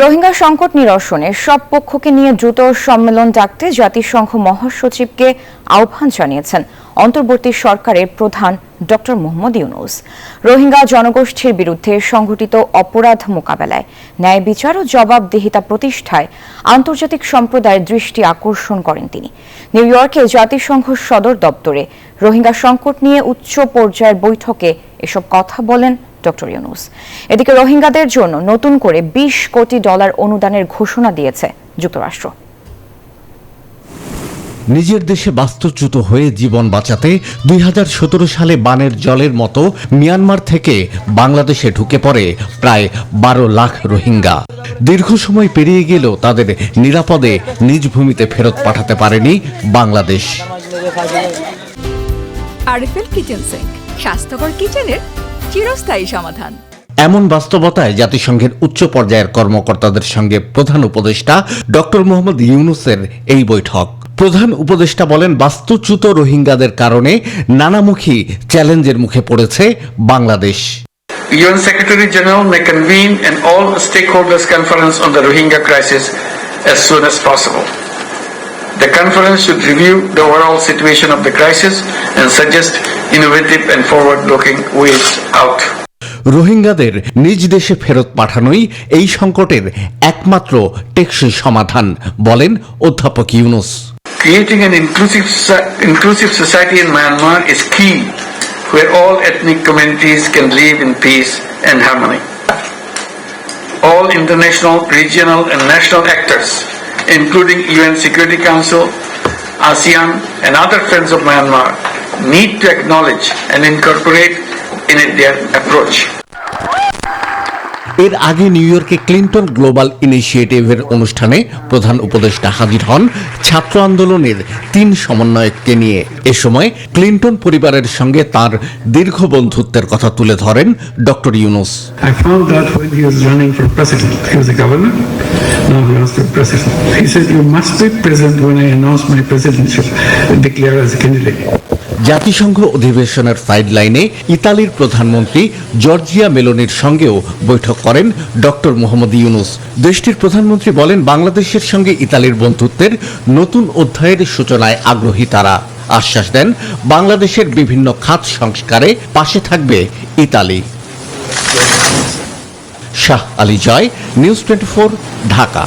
রোহিঙ্গা সংকট নিরসনে সব পক্ষকে নিয়ে দ্রুত সম্মেলন ডাকতে জাতিসংঘ মহাসচিবকে আহ্বান জানিয়েছেন অন্তর্বর্তী সরকারের প্রধান ডক্টর মোহাম্মদ ইউনুস। রোহিঙ্গা জনগোষ্ঠীর বিরুদ্ধে সংঘটিত অপরাধ মোকাবেলায় ন্যায় বিচার ও জবাবদিহিতা প্রতিষ্ঠায় আন্তর্জাতিক সম্প্রদায়ের দৃষ্টি আকর্ষণ করেন তিনি। নিউ ইয়র্কে জাতিসংঘ সদর দপ্তরে রোহিঙ্গা সংকট নিয়ে উচ্চ পর্যায়ের বৈঠকে এসব কথা বলেন ডক্টর ইউনুস। এদিকে রোহিঙ্গাদের জন্য নতুন করে বিশ কোটি ডলার অনুদানের ঘোষণা দিয়েছে যুক্তরাষ্ট্র। নিজের দেশে বাস্তুচ্যুত হয়ে জীবন বাঁচাতে দুই সালে বানের জলের মতো মিয়ানমার থেকে বাংলাদেশে ঢুকে পড়ে প্রায় বারো লাখ রোহিঙ্গা। দীর্ঘ সময় পেরিয়ে গেলেও তাদের নিরাপদে নিজ ভূমিতে ফেরত পাঠাতে পারেনি বাংলাদেশ। আরএফএল কিচেন সিঙ্ক স্বাস্থ্যকর কিচেনের চিরস্থায়ী সমাধান। এমন বাস্তবতায় জাতিসংঘের উচ্চ পর্যায়ের কর্মকর্তাদের সঙ্গে প্রধান উপদেষ্টা ডক্টর মোহাম্মদ ইউনুসের এই বৈঠক। প্রধান উপদেষ্টা বলেন বাস্তুচ্যুত রোহিঙ্গাদের কারণে নানামুখী চ্যালেঞ্জের মুখে পড়েছে Bangladesh. UN Secretary General may convene an all stakeholders conference on the Rohingya crisis as soon as possible. The conference should review the overall situation of the crisis and suggest innovative and forward-looking ways out. রোহিঙ্গাদের নিজ দেশে ফেরত পাঠানোই এই সংকটের একমাত্র টেকসই সমাধান বলেন অধ্যাপক Yunus Creating an inclusive, inclusive society in Myanmar is key, where all ethnic communities can live in peace and harmony. All international, regional, and national actors, including UN Security Council, ASEAN, and other friends of Myanmar, need to acknowledge and incorporate in it their approach. এর আগে new ইয়র্কে Clinton global ইনিশিয়েটিভের অনুষ্ঠানে প্রধান উপদেষ্টা হাজির হন ছাত্র আন্দোলনের তিন সমন্বয়ককে নিয়ে। এ সময় ক্লিন্টন পরিবারের সঙ্গে তার দীর্ঘ বন্ধুত্বের কথা তুলে ধরেন ডক্টর ইউনুস। He. জাতিসংঘ অধিবেশনের সাইডলাইনে ইতালির প্রধানমন্ত্রী জর্জিয়া মেলোনির সঙ্গেও বৈঠক করেন ডক্টর মোহাম্মদ ইউনুস। দেশটির প্রধানমন্ত্রী বলেন, বাংলাদেশের সঙ্গে ইতালির বন্ধুত্বের নতুন অধ্যায়ের সূচনায় আগ্রহী তারা। আশ্বাস দেন, বাংলাদেশের বিভিন্ন খাত সংস্কারে পাশে থাকবে Italy. Shah Ali Joy, news twenty Dhaka.